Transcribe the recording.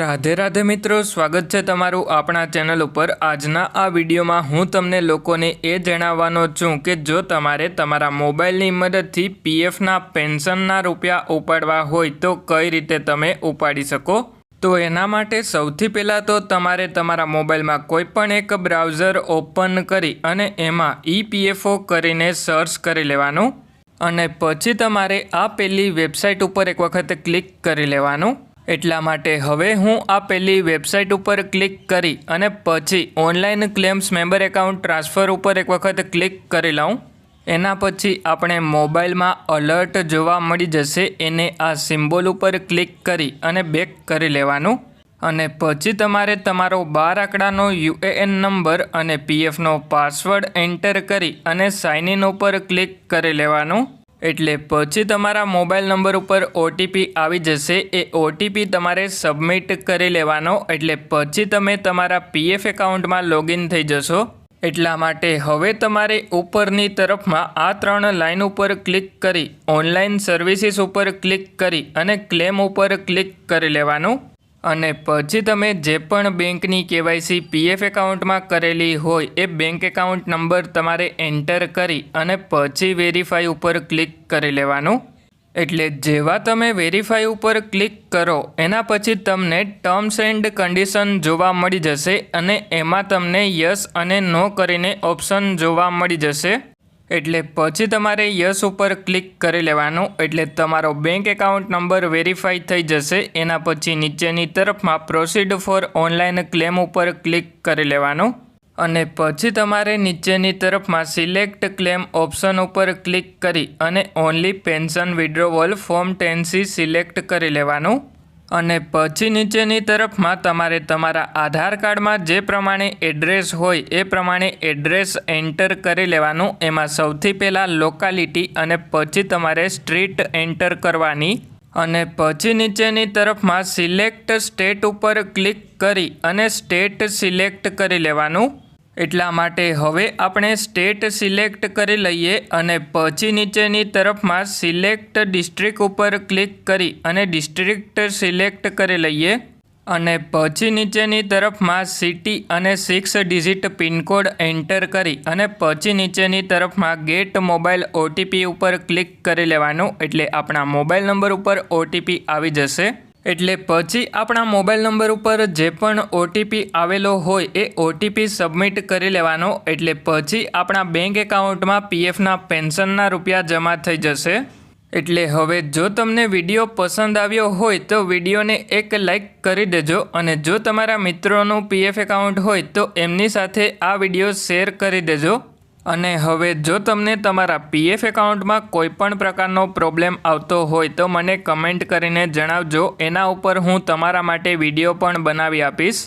રાધે રાધે મિત્રો, સ્વાગત છે તમારું આપણા ચેનલ ઉપર. આજના આ વિડીયોમાં હું તમને લોકોને એ જણાવવાનો છું કે જો તમારે તમારા મોબાઈલની મદદથી પીએફના પેન્શનના રૂપિયા ઉપાડવા હોય તો કઈ રીતે તમે ઉપાડી શકો? તો એના માટે સૌથી પહેલાં તો તમારે તમારા મોબાઈલમાં કોઈપણ એક બ્રાઉઝર ઓપન કરી અને એમાં ઈપીએફઓ કરીને સર્ચ કરી લેવાનું. અને પછી તમારે આ પેલી વેબસાઇટ ઉપર એક વખત ક્લિક કરી લેવાનું. એટલા માટે હવે હું આ પેલી વેબસાઇટ ઉપર ક્લિક કરી અને પછી online claims member account transfer ઉપર એક વખત ક્લિક કરી લઉં. એના પછી આપણે મોબાઈલમાં અલર્ટ જોવા મળી જશે. એને આ સિમ્બોલ ઉપર ક્લિક કરી અને બેક કરી લેવાનું. અને પછી તમારે તમારો બાર આંકડાનો યુએએન નંબર અને પીએફનો પાસવર્ડ એન્ટર કરી અને સાઇન ઇન ઉપર ક્લિક કરી લેવાનું. એટલે પછી તમારા મોબાઈલ નંબર ઉપર ઓટીપી આવી જશે. એ ઓટીપી તમારે સબમિટ કરી લેવાનો. એટલે પછી તમે તમારા પીએફ એકાઉન્ટમાં લોગિન થઈ જશો. એટલા માટે હવે તમારે ઉપરની તરફમાં આ ત્રણ લાઇન ઉપર ક્લિક કરી ઓનલાઈન સર્વિસીસ ઉપર ક્લિક કરી અને ક્લેમ ઉપર ક્લિક કરી લેવાનું. અને પછી તમે જે પણ બેંકની કેવાયસી પીએફ એકાઉન્ટમાં કરેલી હોય એ બેંક એકાઉન્ટ નંબર તમારે એન્ટર કરી અને પછી વેરીફાઈ ઉપર ક્લિક કરી લેવાનું. એટલે જેવા તમે વેરીફાઈ ઉપર ક્લિક કરો, એના પછી તમને ટર્મ્સ એન્ડ કન્ડિશન જોવા મળી જશે અને એમાં તમને યસ અને નો કરીને ઓપ્શન જોવા મળી જશે. એટલે પછી તમારે યસ ઉપર ક્લિક કરી લેવાનું. એટલે તમારો બેંક એકાઉન્ટ નંબર વેરીફાઈ થઈ જશે. એના પછી નીચેની તરફમાં પ્રોસીડ ફોર ઓનલાઈન ક્લેમ ઉપર ક્લિક કરી લેવાનું. અને પછી તમારે નીચેની તરફમાં સિલેક્ટ ક્લેમ ઓપ્શન ઉપર ક્લિક કરી અને only pension withdrawal form ten C select કરી લેવાનું. અને પછી નીચેની તરફમાં તમારે તમારા આધાર કાર્ડમાં જે પ્રમાણે એડ્રેસ હોય એ પ્રમાણે એડ્રેસ એન્ટર કરી લેવાનું. એમાં સૌથી પહેલાં લોકાલિટી અને પછી તમારે સ્ટ્રીટ એન્ટર કરવાની. અને પછી નીચેની તરફમાં સિલેક્ટ સ્ટેટ ઉપર ક્લિક કરી અને સ્ટેટ સિલેક્ટ કરી લેવાનું. એટલા માટે હવે આપણે સ્ટેટ સિલેક્ટ કરી લઈએ અને પછી નીચેની તરફમાં સિલેક્ટ ડિસ્ટ્રિક્ટ ઉપર ક્લિક કરી અને ડિસ્ટ્રિક્ટ સિલેક્ટ કરી લઈએ. અને પછી નીચેની તરફમાં સિટી અને સિક્સ ડિજિટ પિનકોડ એન્ટર કરી અને પછી નીચેની તરફમાં ગેટ મોબાઈલ ઓટીપી ઉપર ક્લિક કરી લેવાનું એટલે આપણા મોબાઈલ નંબર ઉપર ઓટીપી આવી જશે. એટલે પછી આપણા મોબાઈલ નંબર ઉપર જે પણ ઓટીપી આવેલો હોય એ ઓટીપી સબમિટ કરી લેવાનો. એટલે પછી આપણા બેંક એકાઉન્ટમાં પીએફના પેન્શનના રૂપિયા જમા થઈ જશે. એટલે હવે જો તમને વીડિયો પસંદ આવ્યો હોય તો વિડીયોને એક લાઈક કરી દેજો અને જો તમારા મિત્રોનું પીએફ એકાઉન્ટ હોય તો એમની સાથે આ વીડિયો શેર કરી દેજો. અને હવે જો તમને તમારા પીએફ એકાઉન્ટમાં કોઈ પણ પ્રકારનો પ્રોબ્લેમ આવતો હોય તો મને કમેન્ટ કરીને જણાવજો. એના ઉપર હું તમારા માટે વીડિયો પણ બનાવી આપીશ.